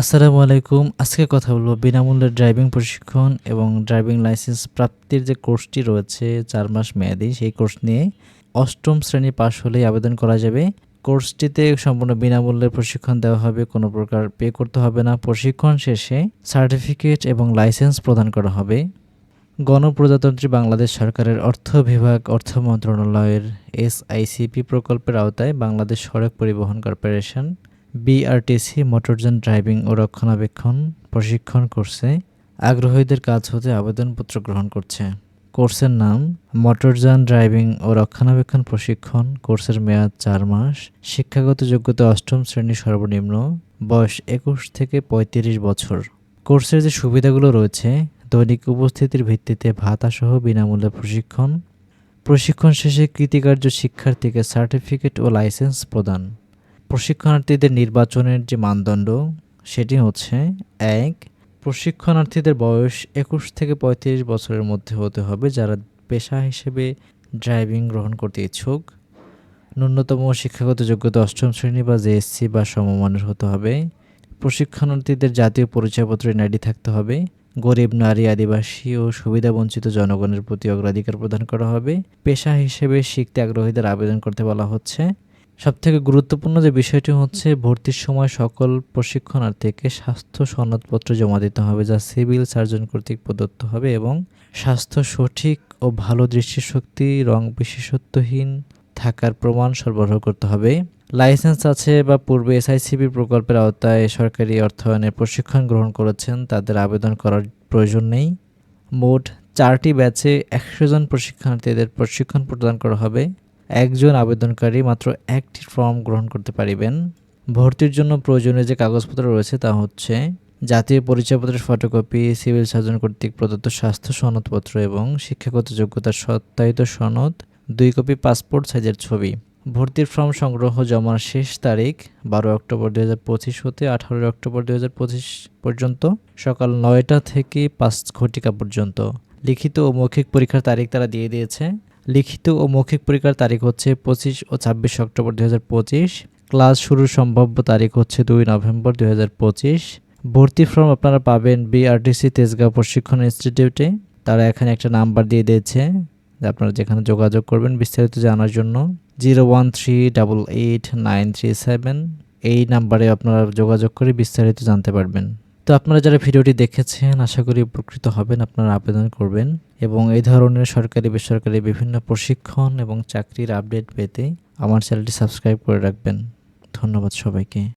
আসসালামু আলাইকুম। আজকে কথা বলব বিনামূল্যে ড্রাইভিং প্রশিক্ষণ এবং ড্রাইভিং লাইসেন্স প্রাপ্তির যে কোর্সটি রয়েছে চার মাস মেয়াদি, সেই কোর্স নিয়ে অষ্টম শ্রেণি পাশ হলেই আবেদন করা যাবে। কোর্সটিতে সম্পূর্ণ বিনামূল্যে প্রশিক্ষণ দেওয়া হবে, কোনো প্রকার পে করতে হবে না। প্রশিক্ষণ শেষে সার্টিফিকেট এবং লাইসেন্স প্রদান করা হবে। গণপ্রজাতন্ত্রী বাংলাদেশ সরকারের অর্থ বিভাগ, অর্থ মন্ত্রণালয়ের এসআইসিপি প্রকল্পের আওতায় বাংলাদেশ সড়ক পরিবহন কর্পোরেশন বিআরটিসি মোটরযান ড্রাইভিং ও রক্ষণাবেক্ষণ প্রশিক্ষণ কোর্সে আগ্রহীদের কাজ হতে আবেদনপত্র গ্রহণ করছে। কোর্সের নাম মোটরযান ড্রাইভিং ও রক্ষণাবেক্ষণ প্রশিক্ষণ কোর্সের মেয়াদ চার মাস, শিক্ষাগত যোগ্যতা অষ্টম শ্রেণি সর্বনিম্ন বয়স একুশ থেকে পঁয়ত্রিশ বছর। কোর্সের যে সুবিধাগুলো রয়েছে, দৈনিক উপস্থিতির ভিত্তিতে ভাতাসহ বিনামূল্যে প্রশিক্ষণ প্রশিক্ষণ শেষে কৃতিকার্য শিক্ষার্থীকে সার্টিফিকেট ও লাইসেন্স প্রদান। প্রশিক্ষণার্থীদের নির্বাচনের যে মানদণ্ড, সেটি হচ্ছে, এক, প্রশিক্ষণার্থীদের বয়স একুশ থেকে পঁয়ত্রিশ বছরের মধ্যে হতে হবে যারা পেশা হিসেবে ড্রাইভিং গ্রহণ করতে ইচ্ছুক। ন্যূনতম শিক্ষাগত যোগ্যতা অষ্টম শ্রেণি বা জেএসসি বা সমমানের হতে হবে। প্রশিক্ষণার্থীদের জাতীয় পরিচয়পত্র এনআইডি থাকতে হবে। গরিব নারী, আদিবাসী ও সুবিধাবঞ্চিত জনগণের প্রতি অগ্রাধিকার প্রদান করা হবে। পেশা হিসেবে শিখতে আগ্রহীদের আবেদন করতে বলা হচ্ছে। সবথেকে গুরুত্বপূর্ণ যে বিষয়টি হচ্ছে ভর্তির সময় সকল প্রশিক্ষণার্থীকে স্বাস্থ্য সনদপত্র জমা দিতে হবে, যা সিভিল সার্জন কর্তৃক প্রদত্ত হবে এবং স্বাস্থ্য সঠিক ও ভালো দৃষ্টিশক্তি, রং বিশেষত্বহীন থাকার প্রমাণ সরবরাহ করতে হবে। লাইসেন্স আছে বা পূর্বে এসআইসিবি প্রকল্পের আওতায় সরকারি অর্থায়নে প্রশিক্ষণ গ্রহণ করেছেন, তাদের আবেদন করার প্রয়োজন নেই। মোট চারটি ব্যাচে একশো জন প্রশিক্ষণার্থীদের প্রশিক্ষণ প্রদান করা হবে। একজন আবেদনকারী মাত্র একটি ফর্ম গ্রহণ করতে পারিবেন। ভর্তির জন্য প্রয়োজনীয় যে কাগজপত্র রয়েছে তা হচ্ছে জাতীয় পরিচয়পত্রের ফটোকপি, সিভিল সার্জন কর্তৃক প্রদত্ত স্বাস্থ্য সনদপত্র এবং শিক্ষাগত যোগ্যতার সত্যায়িত সনদ, দুই কপি পাসপোর্ট সাইজের ছবি। ভর্তির ফর্ম সংগ্রহ জমার শেষ তারিখ বারো অক্টোবর দু পঁচিশ হতে আঠারোই অক্টোবর দু পঁচিশ পর্যন্ত, সকাল নয়টা থেকে পাঁচ ঘটিকা পর্যন্ত। লিখিত ও মৌখিক পরীক্ষার তারিখ তারা দিয়ে দিয়েছে। লিখিত ও মৌখিক পরীক্ষার তারিখ হচ্ছে পঁচিশ ও ছাব্বিশ অক্টোবর দু হাজার পঁচিশ। ক্লাস শুরুর সম্ভাব্য তারিখ হচ্ছে দুই নভেম্বর দু হাজার পঁচিশ। ভর্তি ফর্ম আপনারা পাবেন বিআরটিসি তেজগাঁও প্রশিক্ষণ ইনস্টিটিউটে। তারা এখানে একটা নাম্বার দিয়ে দিয়েছে আপনারা যেখানে যোগাযোগ করবেন বিস্তারিত জানার জন্য। Zero one three double eight nine three seven. এই নাম্বারে আপনারা যোগাযোগ করে বিস্তারিত জানতে পারবেন। তো আপনারা যারা ভিডিওটি দেখেছেন, আশা করি উপকৃত হবেন, আপনারা আবেদন করবেন এবং এই ধরনের সরকারি, বেসরকারি বিভিন্ন প্রশিক্ষণ এবং চাকরির আপডেট পেতে আমার চ্যানেলটি সাবস্ক্রাইব করে রাখবেন। ধন্যবাদ সবাইকে।